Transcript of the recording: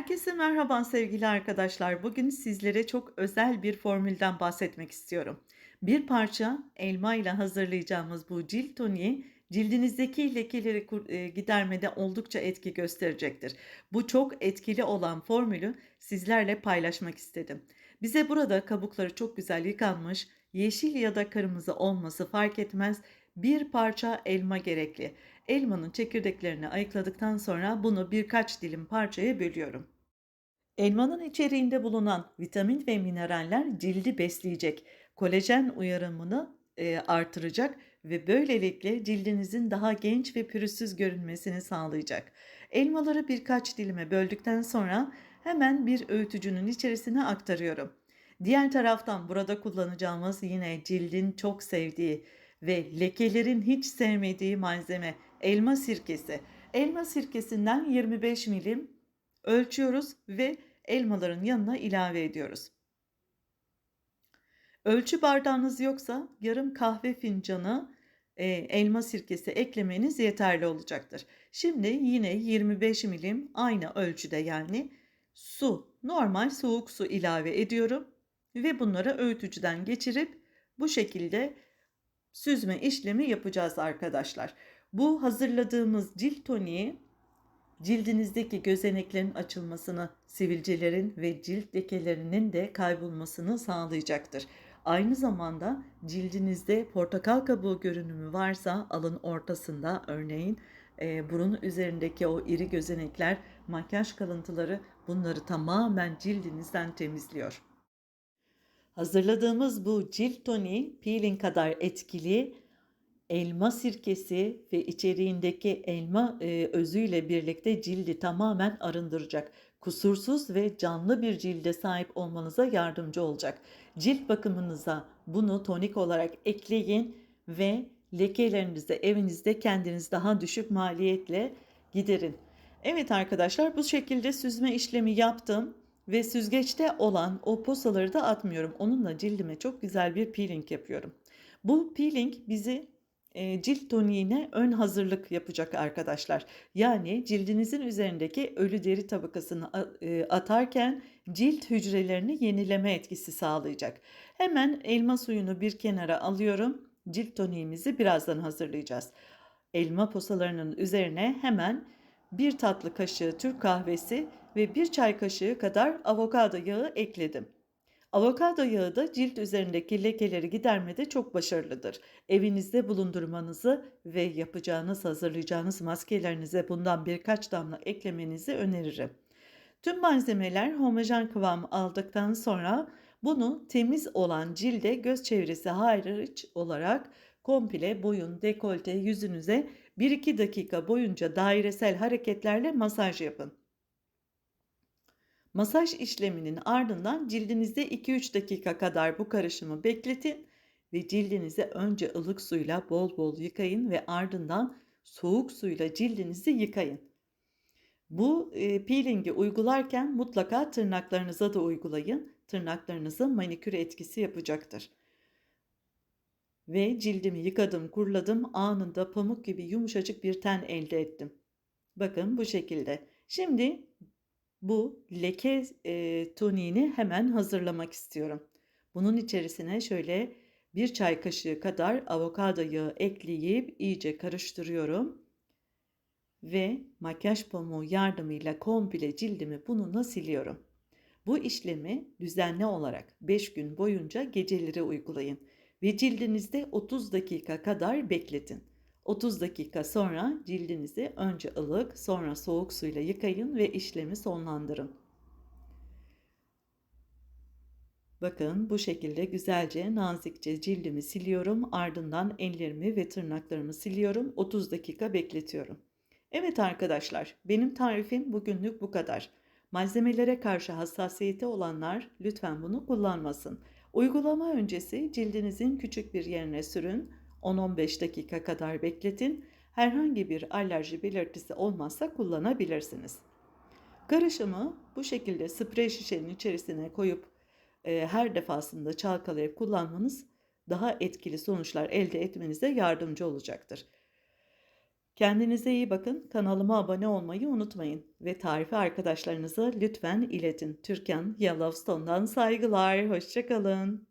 Herkese merhaba sevgili arkadaşlar. Bugün sizlere çok özel bir formülden bahsetmek istiyorum. Bir parça elma ile hazırlayacağımız bu cilt toniği cildinizdeki lekeleri e, gidermede oldukça etki gösterecektir. Bu çok etkili olan formülü sizlerle paylaşmak istedim. Bize burada kabukları çok güzel yıkanmış, yeşil ya da kırmızı olması fark etmez bir parça elma gerekli. Elmanın çekirdeklerini ayıkladıktan sonra bunu birkaç dilim parçaya bölüyorum. Elmanın içeriğinde bulunan vitamin ve mineraller cildi besleyecek, kolajen uyarımını e, artıracak ve böylelikle cildinizin daha genç ve pürüzsüz görünmesini sağlayacak. Elmaları birkaç dilime böldükten sonra hemen bir öğütücünün içerisine aktarıyorum. Diğer taraftan burada kullanacağımız yine cildin çok sevdiği ve lekelerin hiç sevmediği malzeme elma sirkesi. Elma sirkesinden 25 milim ölçüyoruz ve elmaların yanına ilave ediyoruz. Ölçü bardağınız yoksa yarım kahve fincanı e, elma sirkesi eklemeniz yeterli olacaktır. Şimdi yine 25 milim aynı ölçüde yani su, normal soğuk su ilave ediyorum ve bunları öğütücüden geçirip bu şekilde süzme işlemi yapacağız arkadaşlar. Bu hazırladığımız cilt toniği cildinizdeki gözeneklerin açılmasını, sivilcelerin ve cilt lekelerinin de kaybolmasını sağlayacaktır. Aynı zamanda cildinizde portakal kabuğu görünümü varsa alın ortasında örneğin e, burun üzerindeki o iri gözenekler, makyaj kalıntıları bunları tamamen cildinizden temizliyor. Hazırladığımız bu cilt toniği peeling kadar etkili elma sirkesi ve içeriğindeki elma e, özüyle birlikte cildi tamamen arındıracak. Kusursuz ve canlı bir cilde sahip olmanıza yardımcı olacak. Cilt bakımınıza bunu tonik olarak ekleyin ve lekelerinizi evinizde kendiniz daha düşük maliyetle giderin. Evet arkadaşlar bu şekilde süzme işlemi yaptım ve süzgeçte olan o posaları da atmıyorum. Onunla cildime çok güzel bir peeling yapıyorum. Bu peeling bizi cilt toniğine ön hazırlık yapacak arkadaşlar. Yani cildinizin üzerindeki ölü deri tabakasını atarken cilt hücrelerini yenileme etkisi sağlayacak. Hemen elma suyunu bir kenara alıyorum. Cilt toniğimizi birazdan hazırlayacağız. Elma posalarının üzerine hemen bir tatlı kaşığı Türk kahvesi ve bir çay kaşığı kadar avokado yağı ekledim. Avokado yağı da cilt üzerindeki lekeleri gidermede çok başarılıdır. Evinizde bulundurmanızı ve yapacağınız, hazırlayacağınız maskelerinize bundan birkaç damla eklemenizi öneririm. Tüm malzemeler homojen kıvam aldıktan sonra bunu temiz olan cilde göz çevresi hariç olarak komple boyun, dekolte, yüzünüze 1-2 dakika boyunca dairesel hareketlerle masaj yapın. Masaj işleminin ardından cildinizde 2-3 dakika kadar bu karışımı bekletin ve cildinizi önce ılık suyla bol bol yıkayın ve ardından soğuk suyla cildinizi yıkayın. Bu e, peelingi uygularken mutlaka tırnaklarınıza da uygulayın. Tırnaklarınızın manikür etkisi yapacaktır. Ve cildimi yıkadım, kuruladım. Anında pamuk gibi yumuşacık bir ten elde ettim. Bakın bu şekilde. Şimdi bu leke e, toniğini hemen hazırlamak istiyorum. Bunun içerisine şöyle bir çay kaşığı kadar avokado yağı ekleyip iyice karıştırıyorum. Ve makyaj pamuğu yardımıyla komple cildimi bununla siliyorum. Bu işlemi düzenli olarak 5 gün boyunca geceleri uygulayın ve cildinizde 30 dakika kadar bekletin. 30 dakika sonra cildinizi önce ılık sonra soğuk suyla yıkayın ve işlemi sonlandırın. Bakın bu şekilde güzelce nazikçe cildimi siliyorum. Ardından ellerimi ve tırnaklarımı siliyorum. 30 dakika bekletiyorum. Evet arkadaşlar benim tarifim bugünlük bu kadar. Malzemelere karşı hassasiyeti olanlar lütfen bunu kullanmasın. Uygulama öncesi cildinizin küçük bir yerine sürün 10-15 dakika kadar bekletin. Herhangi bir alerji belirtisi olmazsa kullanabilirsiniz. Karışımı bu şekilde sprey şişenin içerisine koyup e, her defasında çalkalayıp kullanmanız daha etkili sonuçlar elde etmenize yardımcı olacaktır. Kendinize iyi bakın. Kanalıma abone olmayı unutmayın ve tarifi arkadaşlarınıza lütfen iletin. Türkan Yellowstone'dan saygılar. Hoşça kalın.